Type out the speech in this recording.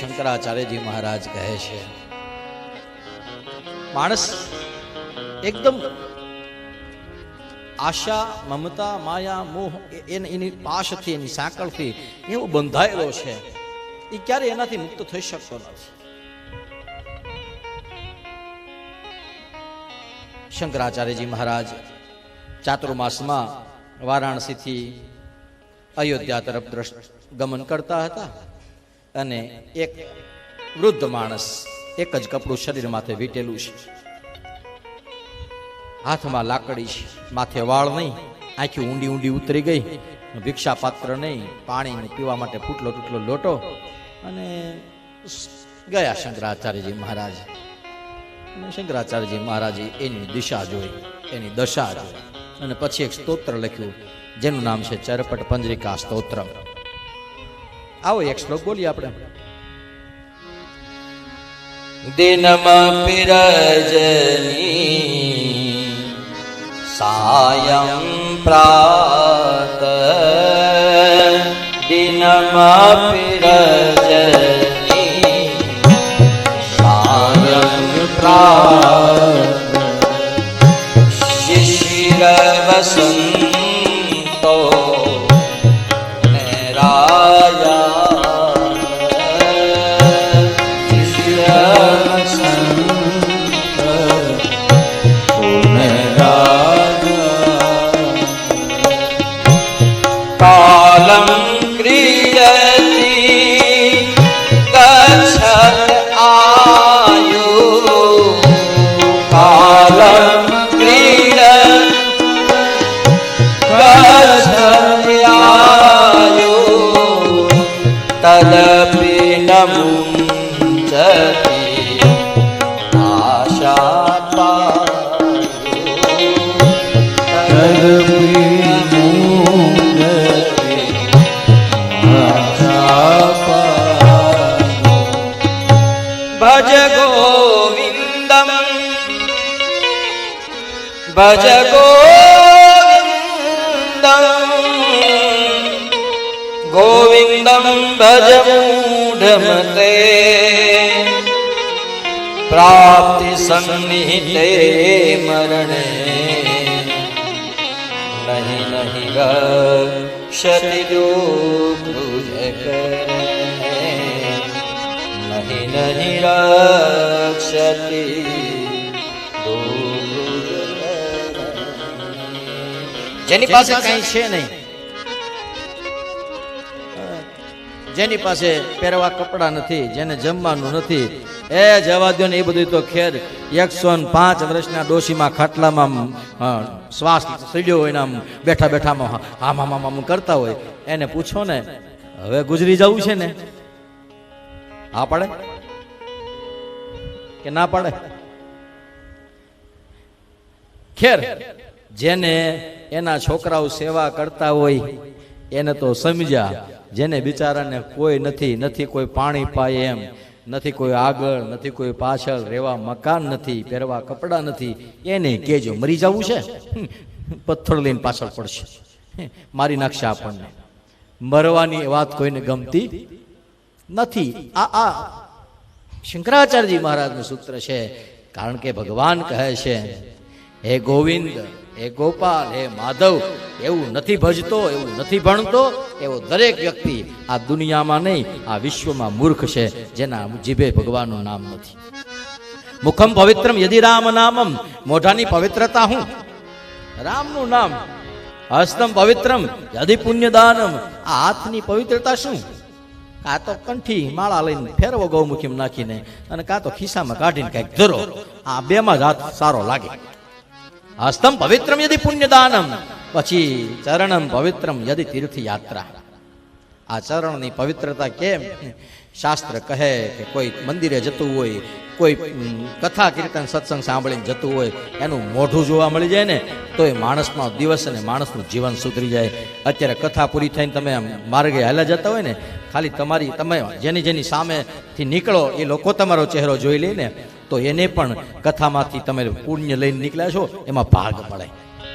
શંકરાચાર્યજી મહારાજ કહે છે, માણસ એકદમ આશા, મમતા, માયા, મોહ એની પાશથી એની સાંકળથી એવો બંધાયેલો છે. એ ક્યારે એનાથી મુક્ત થઈ શકતો નથી. શંકરાચાર્યજી મહારાજ ચાતુર્માસમાં વારાણસીથી અયોધ્યા તરફ ગમન કરતા હતા. અને એક વૃદ્ધ માણસ એક જ કપડું શરીર માથે વીટેલું છે. હાથમાં લાકડી છે, માથે વાળ નહીં, આંખી ઊંડી ઊંડી ઉતરી ગઈ ભિક્ષા પાત્ર નહીં પાણી પીવા માટે ફૂટલો તૂટલો લોટો અને ગયા શંકરાચાર્યજી મહારાજ. શંકરાચાર્યજી મહારાજે એની દિશા જોઈ, એની દશા જોઈ. અને પછી એક સ્તોત્ર લખ્યું, જેનું નામ છે ચરપટ પંજરિકા સ્તોત્ર આવો એક શ્લોક બોલીએ આપણે. દિનમાં પિરજની સાયં પ્રાત દિનમાં પિરજની સાયં પ્રાત શિશિરવસંતો કાલમ कालं क्रियति गच्छत् आयु कालं क्रीडयायु तदपि न मुञ्चति आशा तदपि ભજ ગોવિંદમ ગોવિંદમ ભજ મૂઢમતે પ્રાપ્તિ સન્નિહિતે મરણે નહીં નહીં રક્ષતિ દુઃખ કરે નહીં નહીં રક્ષતિ જેની પાસે કઈ છે નહીં. જેની પાસે પહેરવા કપડા નથી જેને જમવાનું નથી એ જવા દો ને એ બધું તો ખેર. એકસો ને પાંચ વર્ષના ડોશીમાં ખાટલામાં શ્વાસ સડ્યો હોય ને આમ બેઠા બેઠામાં આમ આમ આમ કરતા હોય. એને પૂછો ને હવે ગુજરી જવું છે ને? હા પડે? કે ના પાડે? ખેર, જેને એના છોકરાઓ સેવા કરતા હોય, એને તો સમજ્યા. જેને બિચારાને કોઈ નથી નથી કોઈ પાણી પાય એમ, નથી કોઈ આગળ, નથી કોઈ પાછળ, રહેવા મકાન નથી, પહેરવા કપડાં નથી, એને કેજો મરી જવું છે? પથ્થર લઈને પાછળ પડશે. મારી નાખશે આપણને. મરવાની વાત કોઈને ગમતી નથી. આ આ શંકરાચાર્યજી મહારાજનું સૂત્ર છે, કારણ કે ભગવાન કહે છે, હે ગોવિંદ, હે ગોપાલ, હે માધવ, એવું નથી ભજતો, એવું નથી ભણતો, એવો દરેક વ્યક્તિ આ દુનિયામાં નહીં, આ વિશ્વમાં મૂર્ખ છે, જેના જીભે ભગવાનનું નામ નથી. મુખમ પવિત્રમ યદિ રામ નામમ, મોઢાની પવિત્રતા હું. રામનું નામ હસ્તમ પવિત્રમ, યદિ પુણ્યદાનમ, આ હાથની પવિત્રતા શું? કાં તો કંઠી માળા લઈને ફેરવો ગૌમુખીમાં નાખીને અને કાં તો ખિસ્સામાં કાઢીને કંઈક ધરો. આ બેમાં જ હાથ સારો લાગે. હસ્તમ પવિત્રમ યદિ પુણ્યદાનમ. પછી ચરણમ પવિત્રમ યદિ તીર્થયાત્રા. આ ચરણની પવિત્રતા કેમ? શાસ્ત્ર કહે કે કોઈ મંદિરે જતું હોય, કોઈ કથા કીર્તન સત્સંગ સાંભળીને જતું હોય, એનું મોઢું જોવા મળી જાય ને તો એ માણસનો દિવસ અને માણસનું જીવન સુધરી જાય. અત્યારે કથા પૂરી થઈને તમે માર્ગે હાલ્યા જતા હોય ને ખાલી તમારી, તમે જેની જેની સામેથી નીકળો, એ લોકો તમારો ચહેરો જોઈ લે તો એને પણ કથામાંથી તમે પુણ્ય લઈને નીકળ્યા છો, એમાં ભાગ મળે.